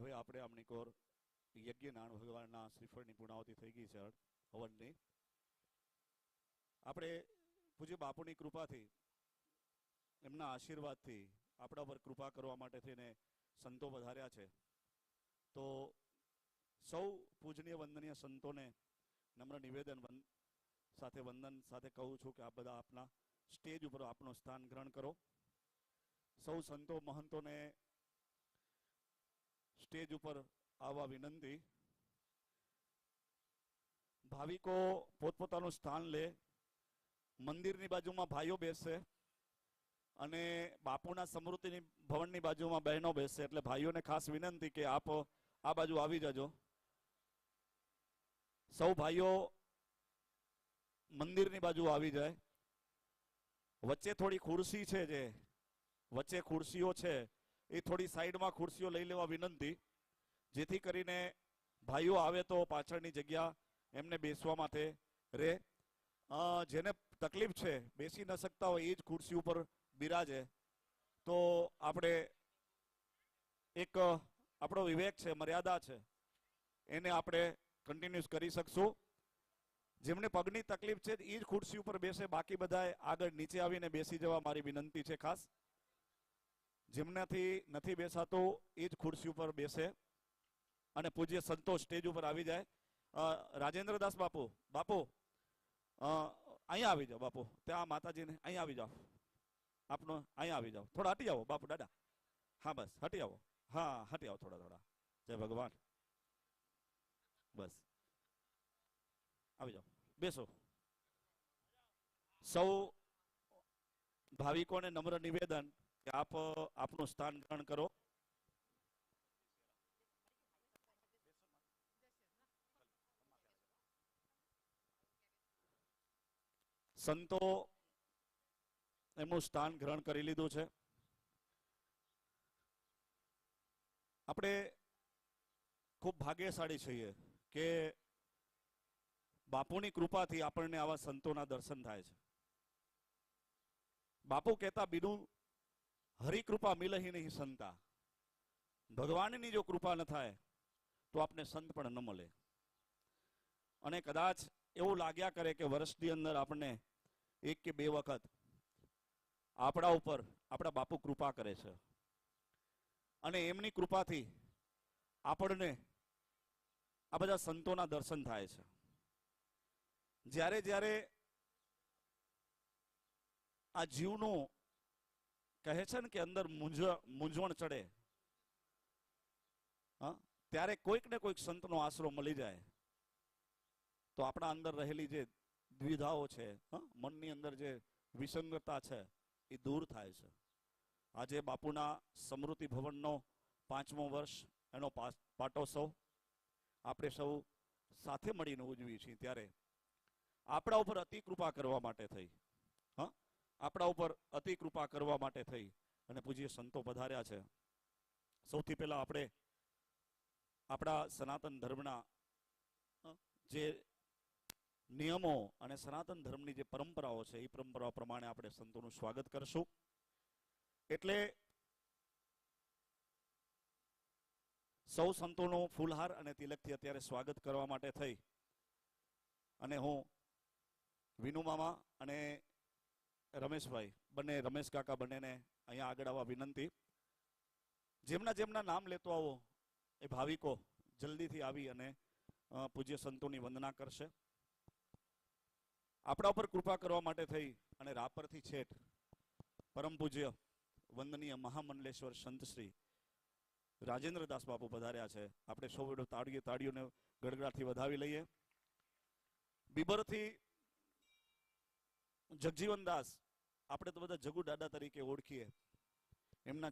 હવે આપણે આમની કોર યજ્ઞ નાણ ભગવાનના શ્રીફળની પૂર્ણાવતી થઈ ગઈ છે હવનની. આપણે પૂજ્ય બાપુની કૃપાથી, એમના આશીર્વાદથી, આપણા પર કૃપા કરવા માટે થઈને સંતો વધાર્યા છે. તો સૌ પૂજનીય વંદનીય સંતોને નમ્ર નિવેદન વંદ- સાથે વંદન, સાથે કહું છું કે આપ બધા આપના સ્ટેજ ઉપર આપનો સ્થાન ગ્રહણ કરો. સૌ સંતો મહંતોને સ્ટેજ ઉપર આવવા વિનંતી. ભાવિકો પોતપોતાનું સ્થાન લે. મંદિરની બાજુમાં ભાઈઓ બેસશે અને બાપુના સમૃદ્ધિની ભવનની બાજુમાં બહેનો બેસશે એટલે ભાઈઓને ખાસ વિનંતી કે આપ આ બાજુ આવી જજો. સૌ ભાઈઓ મંદિરની બાજુ આવી જાય. વચ્ચે થોડી ખુરશી છે જે. વચ્ચે ખુરશીઓ છે. એ થોડી સાઈડમાં ખુરશીઓ લઈ લેવા વિનંતી. જેથી કરીને ભાઈઓ આવે તો પાછળની જગ્યા એમને બેસવા માટે રહે જેને તકલીફ છે, બેસી ન શકતા હોય એ જ ખુરશી ઉપર બિરાજે. તો આપણે એક, આપણો વિવેક છે, મર્યાદા છે, એને આપણે કન્ટિન્યુઅસ કરી શકશું. જેમને પગની તકલીફ છે એ જ ખુરશી ઉપર બેસે, બાકી બધાએ આગળ નીચે આવીને બેસી જવા મારી વિનંતી છે ખાસ. જેમનાથી નથી બેસાતું, એ જ ખુરશી ઉપર બેસે અને પૂજ્ય સંતોષ સ્ટેજ ઉપર આવી જાય. રાજેન્દ્ર રાજેન્દ્રદાસ બાપુ બાપુ અહીંયા આવી જાઓ બાપુ. ત્યાં માતાજીને અહીંયા આવી જાઓ. આપનો અહીંયા આવી જાઓ. થોડા હટી આવો બાપુ, દાદા. હા, બસ, હટી આવો. હા, હટી આવો થોડા થોડા. જય ભગવાન. બસ. આવી જાઓ. બેસો. સૌ ભાવિકોને નમ્ર નિવેદન આપ, આપનું સ્થાન ગ્રહણ કરો. સંતો એમનું સ્થાન ગ્રહણ કરી લીધું છે. આપણે ખૂબ ભાગ્યશાળી છીએ કે બાપુની કૃપાથી આપણને આવા સંતોના દર્શન થાય છે. બાપુ કહેતા, બીનું હરિકૃપા મિલહી નહીં સંતા. ભગવાનની જો કૃપા ન થાય, તો આપને સંત પણ ન મળે. અને કદાચ એવું લાગ્યા કરે કે વર્ષની અંદર આપણને એક કે બે વખત આપણા ઉપર આપણા બાપુ કૃપા કરે છે. અને એમની કૃપાથી આપણને આ બધા સંતોના દર્શન થાય છે. જ્યારે જ્યારે આ જીવનું કહે છે ને કે અંદર મૂંઝવણ ચડે. હા? ત્યારે કોઈક ને કોઈક સંતનો આશરો મળી જાય. તો આપણા અંદર રહેલી જે દ્વિધાઓ છે મનની અંદર જે વિસંગતા છે, એ દૂર થાય છે. આજે બાપુના સમૃદ્ધિ ભવનનો પાંચમો વર્ષ, એનો પાટોત્સવ આપણે સૌ સાથે મળીને ઉજવીએ છીએ ત્યારે આપણા ઉપર અતિ કૃપા કરવા માટે થઈ. આપણા ઉપર અતિ કૃપા કરવા માટે થઈ અને પૂજ્ય સંતો પધાર્યા છે. સૌથી પહેલા આપણે આપણા સનાતન ધર્મના જે નિયમો અને સનાતન ધર્મની જે પરંપરાઓ છે, એ પરંપરાઓ પ્રમાણે આપણે સંતોનું સ્વાગત કરશું. એટલે સૌ સંતોનું ફૂલહાર અને તિલકથી અત્યારે સ્વાગત કરવા માટે થઈ. અને હું વિનુ મામા અને રમેશભાઈ, બંને, રમેશ કાકા બંનેને અહીંયા આગળ આવવા વિનંતી. જેમના જેમના નામ લેતો આવો એ ભાવિકો જલ્દીથી આવી અને પૂજ્ય સંતોની વંદના કરશે. આપણા ઉપર કૃપા કરવા માટે થઈ અને રાપરથી છેઠ પરમ પૂજ્ય વંદનીય મહામંડલેશ્વર સંતશ્રી રાજેન્દ્ર દાસ બાપુ પધાર્યા છે. આપણે સૌ તાળીએ તાળીઓને ગડગડાથી વધાવી લઈએ. બીબરથી જગજીવનદાસ આપણે તો બધા જગુ દાદા તરીકે ઓળખીએ. એમના